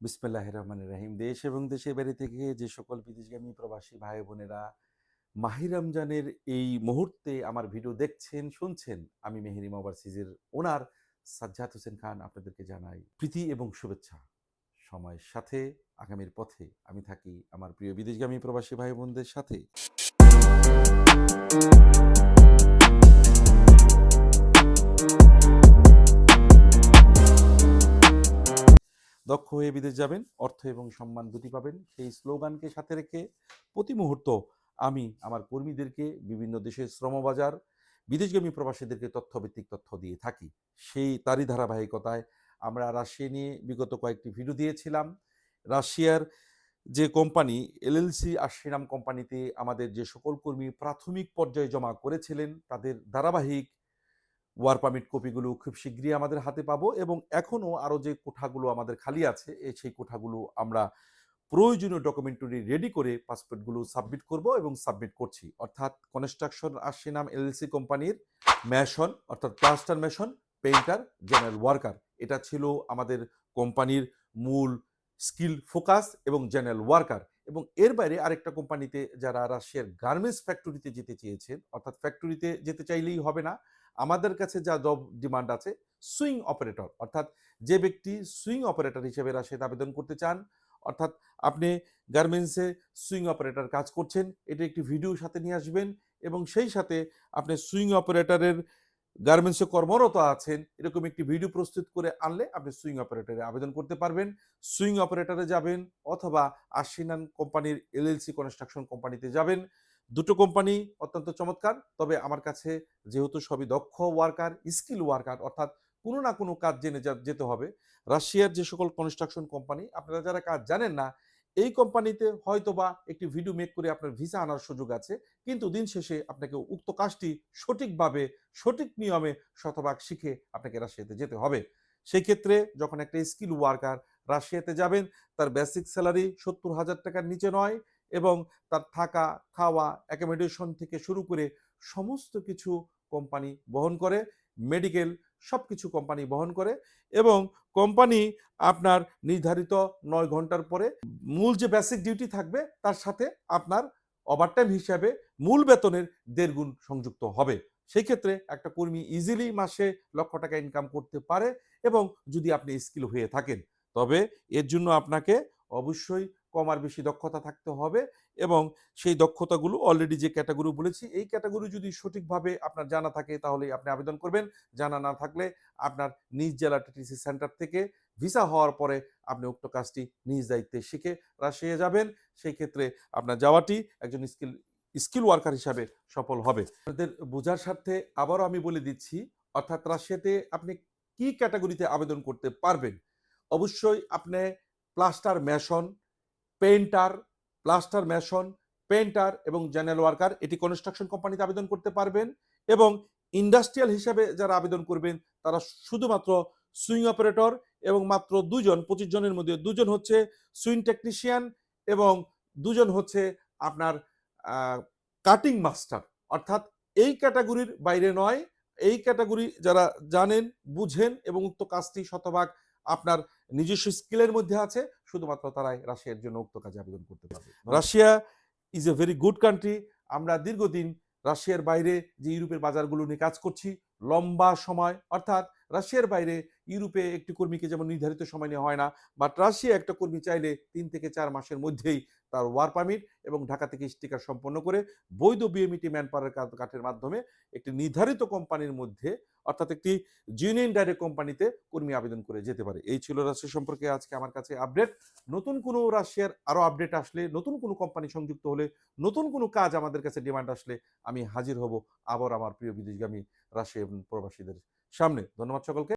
বিসমিল্লাহ রহমান রাহিম। দেশ এবং দেশের বাইরে থেকে যে সকল বিদেশগামী প্রবাসী ভাই বোনেরা মাহি রমজানের এই মুহূর্তে আমার ভিডিও দেখছেন, শুনছেন, আমি মেহেরিম ওভারসিজের ওনার সাজ্জাদ হোসেন খান আপনাদেরকে জানাই প্রীতি এবং শুভেচ্ছা। সময়ের সাথে, আগামীর পথে আমি থাকি আমার প্রিয় বিদেশগামী প্রবাসী ভাই বোনদের সাথে। দক্ষ হয়ে বিদেশ যাবেন, অর্থ এবং সম্মান দুটি পাবেন। সেই স্লোগানকে সাথে রেখে প্রতি মুহূর্ত আমি আমার কর্মীদেরকে, বিভিন্ন দেশের শ্রমবাজার, বিদেশগামী প্রবাসীদেরকে তথ্যভিত্তিক তথ্য দিয়ে থাকি। সেই তারই ধারাবাহিকতায় আমরা রাশিয়া নিয়ে বিগত কয়েকটি ভিডিও দিয়েছিলাম। রাশিয়ার যে কোম্পানি এলএলসি আশ্রিনাম কোম্পানিতে আমাদের যে সকল কর্মী প্রাথমিক পর্যায়ে জমা করেছিলেন, তাদের ধারাবাহিক ওয়ার পারমিট কপিগুলো খুব শীঘ্রই আমাদের হাতে পাবো এবং এখনও আরও যে কোঠাগুলো আমাদের খালি আছে সেই কোঠাগুলো আমরা প্রয়োজনীয় ডকুমেন্টারি রেডি করে পাসপোর্টগুলো সাবমিট করব এবং সাবমিট করছি। অর্থাৎ কনস্ট্রাকশন আসছে নাম এলএলসি কোম্পানির ম্যাশন, অর্থাৎ plaster mason, painter, general worker. এটা ছিল আমাদের কোম্পানির মূল স্কিল ফোকাস এবং জেনারেল ওয়ার্কার। এবং এর বাইরে আরেকটা কোম্পানিতে যারা রাশিয়ার গার্মেন্টস ফ্যাক্টরিতে যেতে চেয়েছেন, অর্থাৎ ফ্যাক্টরিতে যেতে চাইলেই হবে না আমাদের কাছে যা জব ডিমান্ড আছে সুইং অপারেটর অর্থাৎ যে ব্যক্তি সুইং অপারেটর হিসেবে রাশিয়াতে আবেদন করতে চান, অর্থাৎ আপনি গার্মেন্টসে সুইং অপারেটর কাজ করছেন, এটা একটি ভিডিও সাথে নিয়ে আসবেন এবং সেই সাথে আপনি সুইং অপারেটরের গার্মেন্টসে কর্মরত আছেন, এরকম একটি ভিডিও প্রস্তুত করে আনলে আপনি সুইং অপারেটরে আবেদন করতে পারবেন। সুইং অপারেটরে যাবেন অথবা আশিনান কোম্পানির এলএলসি কনস্ট্রাকশন কোম্পানিতে যাবেন। দুটো কোম্পানি অত্যন্ত চমৎকার, তবে আমার কাছে যেহেতু সবই দক্ষ ওয়ার্কার স্কিল ওয়ার্কার অর্থাৎ কোনো না কোনো কাজ জেনে যেতে হবে, রাশিয়ার যে সকল কনস্ট্রাকশন কোম্পানি আপনারা যারা কাজ জানেন না, এই কোম্পানিতে হয়তোবা একটি ভিডিও মেক করে আপনার ভিসা আনার সুযোগ আছে, কিন্তু দিন শেষে আপনাকে উক্ত কাজটি সঠিকভাবে, সঠিক নিয়মে শতভাগ শিখে আপনাকে রাশিয়াতে যেতে হবে। সেই ক্ষেত্রে যখন একটা স্কিল ওয়ার্কার রাশিয়াতে যাবেন, তার বেসিক স্যালারি সত্তর হাজার টাকার নিচে নয় এবং তার থাকা, খাওয়া অ্যাকোমোডেশন থেকে শুরু করে সমস্ত কিছু কোম্পানি বহন করে মেডিকেল সব কিছু কোম্পানি বহন করে এবং কোম্পানি আপনার নির্ধারিত নয় ঘণ্টার পরে মূল যে বেসিক ডিউটি থাকবে তার সাথে আপনার ওভারটাইম হিসাবে মূল বেতনের দেড় গুণ সংযুক্ত হবে। সেই ক্ষেত্রে একটা কর্মী ইজিলি মাসে লক্ষ টাকা ইনকাম করতে পারে এবং যদি আপনি স্কিল হয়ে থাকেন, তবে এর জন্য আপনাকে অবশ্যই কম আর বেশি দক্ষতা থাকতে হবে এবং সেই দক্ষতাগুলো অলরেডি যে ক্যাটাগরি বলেছি, এই ক্যাটাগরি যদি সঠিকভাবে আপনার জানা থাকে তাহলে আপনি আবেদন করবেন। জানা না থাকলে আপনার নিজ জেলা টিটিসি সেন্টার থেকে ভিসা হওয়ার পরে আপনি উক্ত কাজটি নিজ দায়িত্বে শিখে রাশিয়া যাবেন। সেই ক্ষেত্রে আপনার যাওয়াটি একজন স্কিল স্কিল ওয়ার্কার হিসাবে সফল হবে। আপনাদের বোঝার স্বার্থে আবারও আমি বলে দিচ্ছি, অর্থাৎ রাশিয়াতে আপনি কি ক্যাটাগরিতে আবেদন করতে পারবেন? অবশ্যই আপনি plaster mason painter plaster mason painter এবং জেনারেল ওয়ার্কার এটি কনস্ট্রাকশন কোম্পানিতে আবেদন করতে পারবেন এবং ইন্ডাস্ট্রিয়াল হিসাবে যারা আবেদন করবেন তারা শুধুমাত্র সুইং অপারেটর এবং মাত্র দুজন, পঁচিশ জনের মধ্যে দুজন হচ্ছে সুইং টেকনিশিয়ান এবং দুজন হচ্ছে আপনার কাটিং মাস্টার। অর্থাৎ এই ক্যাটাগরির বাইরে নয়, এই ক্যাটাগরি যারা জানেন, বুঝেন এবং উক্ত কাজটি শতভাগ আপনার নিজস্ব স্কিলের মধ্যে আছে শুধুমাত্র তারাই রাশিয়ার জন্য উক্ত কাজে আবেদন করতে পারবে। Russia is a very good country আমরা দীর্ঘদিন রাশিয়ার বাইরে যে ইউরোপের বাজারগুলো নিয়ে কাজ করছি লম্বা সময় অর্থাৎ রাশিয়ার বাইরে ইউরোপে একটি কর্মীকে যেমন নির্ধারিত সময় নেওয়া হয় না, বাট রাশিয়া একটা কর্মী চাইলে তিন থেকে চার মাসের মধ্যেই তার ওয়ার পারমিট এবং ঢাকা থেকে স্টিকার সম্পন্ন করে বৈধ বিএমইটি ম্যান পাওয়ার কাঠের মাধ্যমে একটি নির্ধারিত কোম্পানির মধ্যে, অর্থাৎ একটি জিউনিয়ন ডাইরেক্ট কোম্পানিতে কর্মী আবেদন করে যেতে পারে। এই ছিল রাশিয়া সম্পর্কে আজকে আমার কাছে আপডেট নতুন কোনো রাশিয়ার আরও আপডেট আসলে, নতুন কোনো কোম্পানি সংযুক্ত হলে, নতুন কোনো কাজ আমাদের কাছে ডিমান্ড আসলে আমি হাজির হব আবার আমার প্রিয় বিদেশগামী রাশিয়া প্রবাসীদের সামনে। ধন্যবাদ সকলকে।